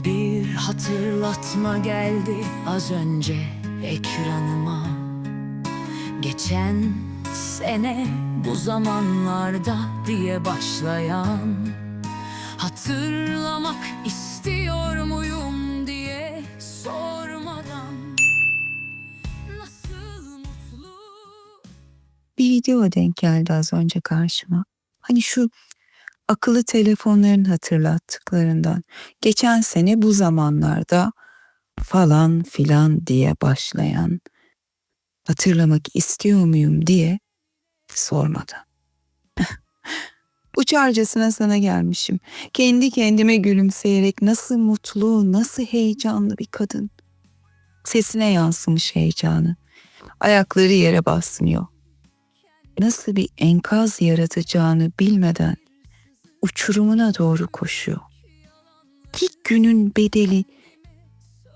Bir hatırlatma geldi az önce ekranıma Geçen sene bu zamanlarda diye başlayan Hatırlamak istiyor muyum diye sormadan Nasıl mutlu bir video denk geldi az önce karşıma. Hani şu akıllı telefonların hatırlattıklarından. Geçen sene bu zamanlarda falan filan diye başlayan hatırlamak istiyor muyum diye sormadı. Uçarcasına sana gelmişim. Kendi kendime gülümseyerek nasıl mutlu, nasıl heyecanlı bir kadın. Sesine yansımış heyecanı. Ayakları yere basmıyor nasıl bir enkaz yaratacağını bilmeden uçurumuna doğru koşuyor. İlk günün bedeli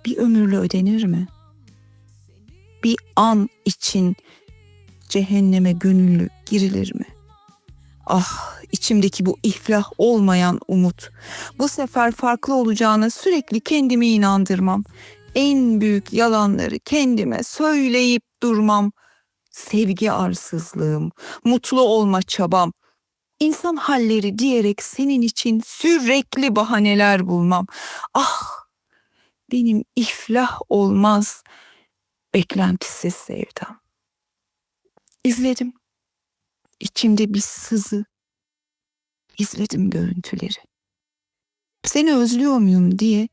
bir ömürle ödenir mi? Bir an için cehenneme gönüllü girilir mi? Ah içimdeki bu iflah olmayan umut. Bu sefer farklı olacağına sürekli kendimi inandırmam. En büyük yalanları kendime söyleyip durmam sevgi arsızlığım, mutlu olma çabam, insan halleri diyerek senin için sürekli bahaneler bulmam. Ah, benim iflah olmaz beklentisiz sevdam. İzledim. İçimde bir sızı. İzledim görüntüleri. Seni özlüyor muyum diye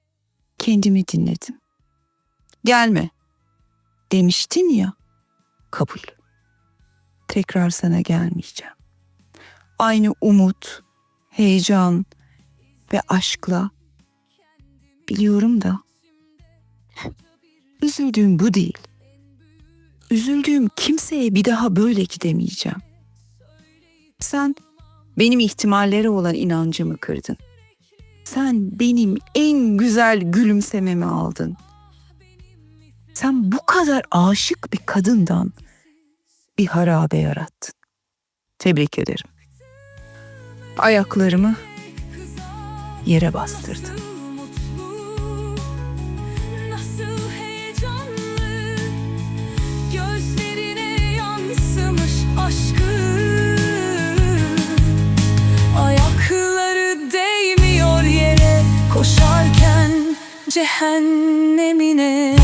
kendimi dinledim. Gelme demiştin ya kabul. Tekrar sana gelmeyeceğim. Aynı umut, heyecan ve aşkla biliyorum da üzüldüğüm bu değil. Üzüldüğüm kimseye bir daha böyle gidemeyeceğim. Sen benim ihtimallere olan inancımı kırdın. Sen benim en güzel gülümsememi aldın. Sen bu kadar aşık bir kadından bir harabe yarattın. Tebrik ederim. Ayaklarımı yere aşkın Ayakları değmiyor yere Koşarken cehennemine